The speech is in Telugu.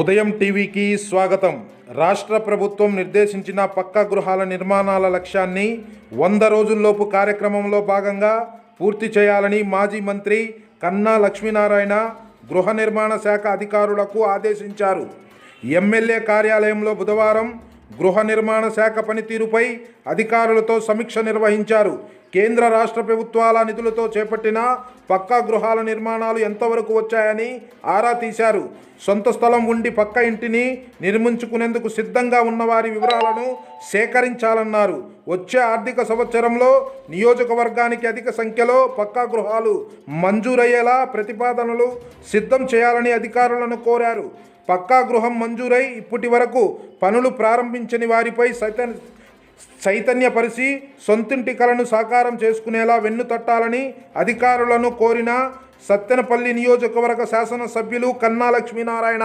ఉదయం టీవీకి స్వాగతం. రాష్ట్ర ప్రభుత్వం నిర్దేశించిన పక్కా గృహాల నిర్మాణాల లక్ష్యాన్ని వంద రోజుల్లోపు కార్యక్రమంలో భాగంగా పూర్తి చేయాలని మాజీ మంత్రి కన్నా లక్ష్మీనారాయణ గృహ నిర్మాణ శాఖ అధికారులకు ఆదేశించారు. ఎమ్మెల్యే కార్యాలయంలో బుధవారం గృహ నిర్మాణ శాఖ పనితీరుపై అధికారులతో సమీక్ష నిర్వహించారు. కేంద్ర రాష్ట్ర ప్రభుత్వాల నిధులతో చేపట్టిన పక్కా గృహాల నిర్మాణాలు ఎంతవరకు వచ్చాయని ఆరా తీశారు. సొంత స్థలం ఉండి పక్క ఇంటిని నిర్మించుకునేందుకు సిద్ధంగా ఉన్నవారి వివరాలను సేకరించాలన్నారు. వచ్చే ఆర్థిక సంవత్సరంలో నియోజకవర్గానికి అధిక సంఖ్యలో పక్కా గృహాలు మంజూరయ్యేలా ప్రతిపాదనలు సిద్ధం చేయాలని అధికారులను కోరారు. పక్కా గృహం మంజూరై ఇప్పటి వరకు పనులు ప్రారంభించని వారిపై సైతం చైతన్యపరిచి సొంతింటి కలను సాకారం చేసుకునేలా వెన్ను తట్టాలని అధికారులను కోరిన సత్తెనపల్లి నియోజకవర్గ శాసనసభ్యులు కన్నా లక్ష్మీనారాయణ